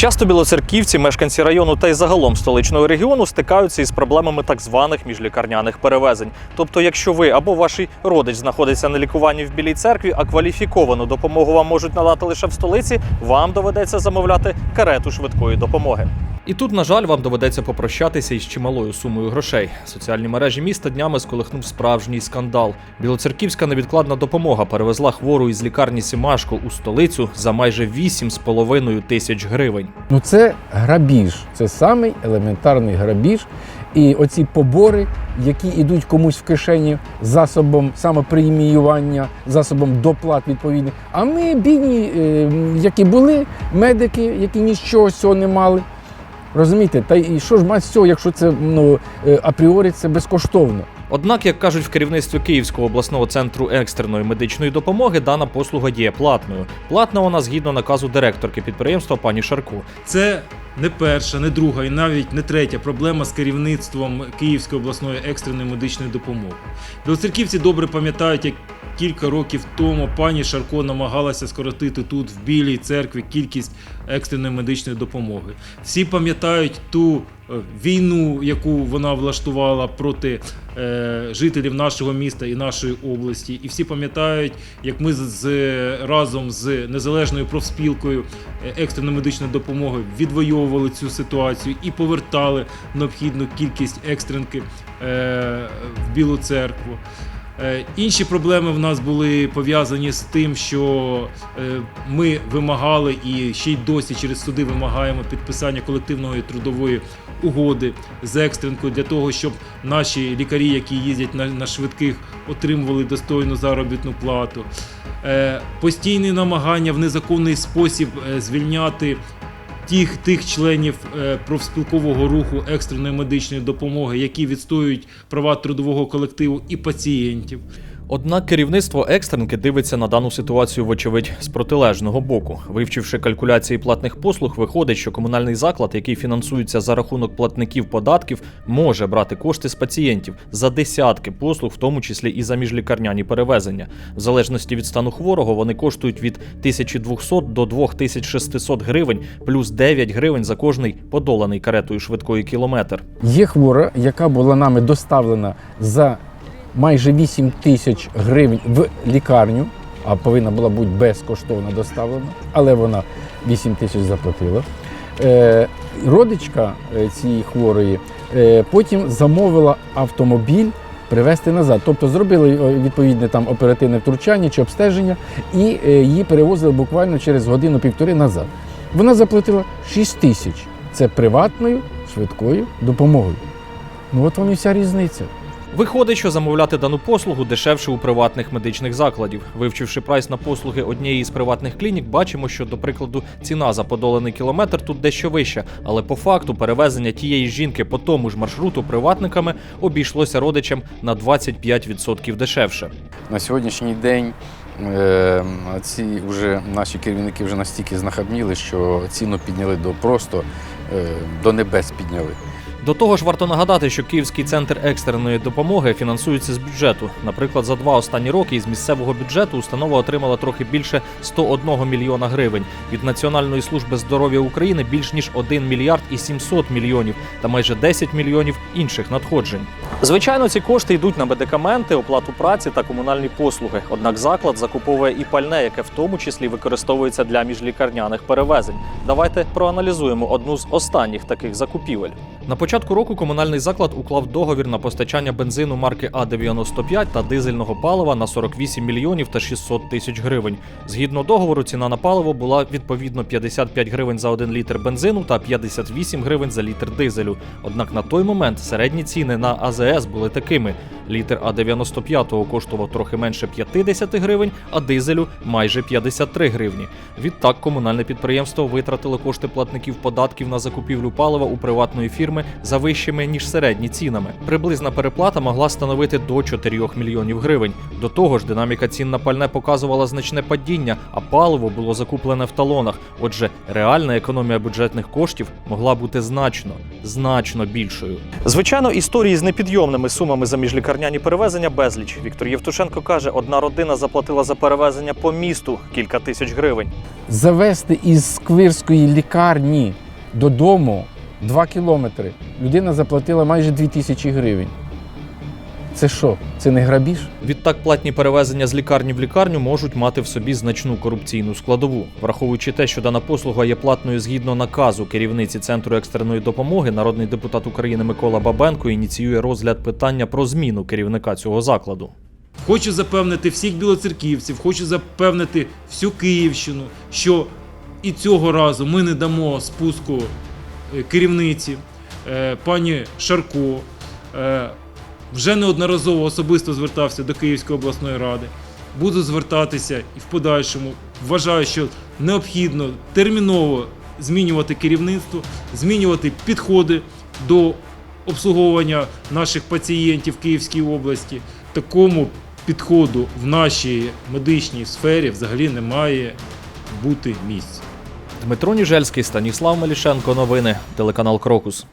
Часто білоцерківці, мешканці району та й загалом столичного регіону стикаються із проблемами так званих міжлікарняних перевезень. Тобто, якщо ви або ваш родич знаходиться на лікуванні в білій церкві, а кваліфіковану допомогу вам можуть надати лише в столиці, вам доведеться замовляти карету швидкої допомоги. І тут, на жаль, вам доведеться попрощатися із чималою сумою грошей. Соціальні мережі міста днями сколихнув справжній скандал. Білоцерківська невідкладна допомога перевезла хвору із лікарні Сімашко у столицю за майже 8,5 тисяч гривень. Ну це грабіж, це самий елементарний грабіж. І оці побори, які йдуть комусь в кишені засобом самопреміювання, засобом доплат відповідних. А ми, бідні, е, які були, медики, які нічого цього не мали. Розумієте, та і що ж мати з цього, якщо це ну, е, апріорі це безкоштовно? Однак, як кажуть в керівництві Київського обласного центру екстреної медичної допомоги, дана послуга є платною. Платна вона згідно наказу директорки підприємства пані Шарко. Це не перша, не друга і навіть не третя проблема з керівництвом Київської обласної екстреної медичної допомоги. Білоцерківці добре пам'ятають, як кілька років тому пані Шарко намагалася скоротити тут, в Білій церкві, кількість екстреної медичної допомоги. Всі пам'ятають ту е, війну, яку вона влаштувала проти е, жителів нашого міста і нашої області. І всі пам'ятають, як ми з, разом з незалежною профспілкою е, екстреної медичної допомоги відвоювали цю ситуацію і повертали необхідну кількість екстренки е, в Білу церкву. Е, Інші проблеми в нас були пов'язані з тим, що е, ми вимагали і ще й досі через суди вимагаємо підписання колективної трудової угоди з екстренкою для того, щоб наші лікарі, які їздять на, швидких, отримували достойну заробітну плату. Е, Постійні намагання в незаконний спосіб звільняти тих, тих членів е, профспілкового руху екстреної медичної допомоги, які відстоюють права трудового колективу і пацієнтів. Однак керівництво екстренки дивиться на дану ситуацію, вочевидь, з протилежного боку. Вивчивши калькуляції платних послуг, виходить, що комунальний заклад, який фінансується за рахунок платників податків, може брати кошти з пацієнтів за десятки послуг, в тому числі і за міжлікарняні перевезення. В залежності від стану хворого вони коштують від 1200 до 2600 гривень, плюс 9 гривень за кожний подоланий каретою швидкої кілометр. Є хвора, яка була нами доставлена за майже 8 тисяч гривень в лікарню, а повинна була бути безкоштовно доставлена, але вона 8 тисяч заплатила. Е, родичка е, цієї хворої е, потім замовила автомобіль привезти назад. Тобто зробили відповідне там оперативне втручання чи обстеження, і її перевозили буквально через годину-півтори назад. Вона заплатила 6 тисяч. Це приватною швидкою допомогою. Ну от вам і вся різниця. Виходить, що замовляти дану послугу дешевше у приватних медичних закладів. Вивчивши прайс на послуги однієї з приватних клінік, бачимо, що, до прикладу, ціна за подоланий кілометр тут дещо вища, але по факту перевезення тієї жінки по тому ж маршруту приватниками обійшлося родичам на 25% дешевше. На сьогоднішній день е, ці вже наші керівники вже настільки знахабніли, що ціну підняли до просто е, до небес підняли. До того ж, варто нагадати, що Київський центр екстреної допомоги фінансується з бюджету. Наприклад, за два останні роки із місцевого бюджету установа отримала трохи більше 101 мільйона гривень. Від Національної служби здоров'я України більш ніж 1 мільярд і 700 мільйонів та майже 10 мільйонів інших надходжень. Звичайно, ці кошти йдуть на медикаменти, оплату праці та комунальні послуги. Однак заклад закуповує і пальне, яке в тому числі використовується для міжлікарняних перевезень. Давайте проаналізуємо одну з останніх таких закупівель. На початку року комунальний заклад уклав договір на постачання бензину марки А95 та дизельного палива на 48 мільйонів та 600 тисяч гривень. Згідно договору, ціна на паливо була відповідно 55 гривень за 1 літр бензину та 58 гривень за літр дизелю. Однак на той момент середні ціни на АЗС були такими: літр А95 коштував трохи менше 50 гривень, а дизелю майже 53 гривні. Відтак комунальне підприємство витратило кошти платників податків на закупівлю палива у приватної фірми за вищими ніж середні цінами. Приблизна переплата могла становити до 4 мільйонів гривень. До того ж, динаміка цін на пальне показувала значне падіння, а паливо було закуплене в талонах. Отже, реальна економія бюджетних коштів могла бути значно, значно більшою. Звичайно, історії з непідйомними сумами за міжлікарняні перевезення безліч. Віктор Євтушенко каже, одна родина заплатила за перевезення по місту кілька тисяч гривень. Завести із сквирської лікарні додому 2 кілометри. Людина заплатила майже 2 тисячі гривень. Це що? Це не грабіж? Відтак платні перевезення з лікарні в лікарню можуть мати в собі значну корупційну складову. Враховуючи те, що дана послуга є платною згідно наказу керівниці центру екстреної допомоги, народний депутат України Микола Бабенко ініціює розгляд питання про зміну керівника цього закладу. Хочу запевнити всіх білоцерківців, хочу запевнити всю Київщину, що і цього разу ми не дамо спуску керівниці е, пані Шарко. Е, Вже неодноразово особисто звертався до Київської обласної ради. Буду звертатися і в подальшому. Вважаю, що необхідно терміново змінювати керівництво, змінювати підходи до обслуговування наших пацієнтів в Київській області. Такому підходу в нашій медичній сфері взагалі не має бути місця. Дмитро Ніжельський, Станіслав Мелішенко. Новини. Телеканал Крокус.